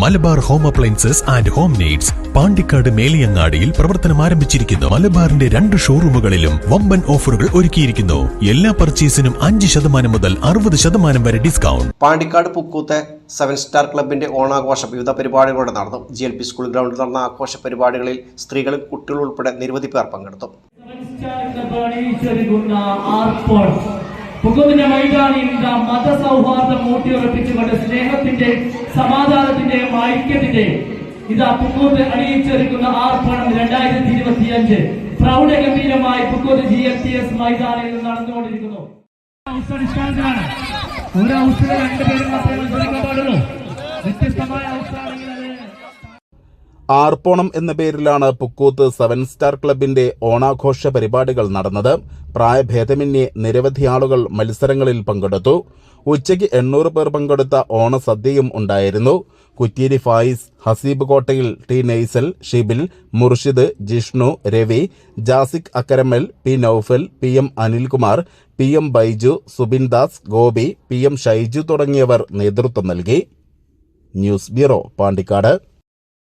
Malabar home appliances and home needs Pandikkad മേലിയങ്ങാടിയിൽ പ്രവർത്തനം ആരംഭിച്ചിരിക്കുന്നു. മലബാറിന്റെ രണ്ട് ഷോറൂമുകളിലും വമ്പൻ ഓഫറുകൾ ഒരുക്കിയിരിക്കുന്നു. എല്ലാ പർച്ചേസിനും അഞ്ച് ശതമാനം മുതൽ അറുപത് ശതമാനം വരെ ഡിസ്കൗണ്ട്. പാണ്ടിക്കാട് പുക്കൂത്തെ സെവൻ സ്റ്റാർ ക്ലബിന്റെ ഓണാഘോഷം വിവിധ പരിപാടികളോടെ നടന്നു. ജി എൽ പി സ്കൂൾ ഗ്രൗണ്ടിൽ നടന്ന ആഘോഷ പരിപാടികളിൽ സ്ത്രീകളും കുട്ടികളും ഉൾപ്പെടെ നിരവധി പേർ പങ്കെടുത്തു. പുകുവിന്റെ മൈതാനിയിൽ മതസൗഹാർദ്ദം ഊട്ടിയുറപ്പിച്ചുകൊണ്ട് സ്നേഹത്തിന്റെ സമാധാനത്തിന്റെ ഐക്യത്തിന്റെ ഇത് പുക്കൂത്ത് അണിയിച്ചൊരുക്കുന്ന ആർപ്പണം രണ്ടായിരത്തി ഇരുപത്തി അഞ്ച് പ്രൗഢഗംഭീരമായി Pukkoth G M T S മൈതാനിൽ നടന്നുകൊണ്ടിരിക്കുന്നു. ഒരു ഹൗസിലെ രണ്ടുപേരും ആർപ്പോണം എന്ന പേരിലാണ് പുക്കൂത്ത് സെവൻ സ്റ്റാർ ക്ലബിന്റെ ഓണാഘോഷ പരിപാടികൾ നടന്നത്. പ്രായഭേദമന്യേ നിരവധി ആളുകൾ മത്സരങ്ങളിൽ പങ്കെടുത്തു. ഉച്ചയ്ക്ക് എണ്ണൂറ് പേർ പങ്കെടുത്ത ഓണസദ്യയും ഉണ്ടായിരുന്നു. Kutteeri Fayis Haseeb Kottayil T Naisal Shibil Murshid Jishnu Ravi Jasik Akkaramal P Noufal P M Anilkumar P M Baiju Subin Das Gopi P M Shaiju തുടങ്ങിയവർ നേതൃത്വം നൽകി. News bureau Pandikkad.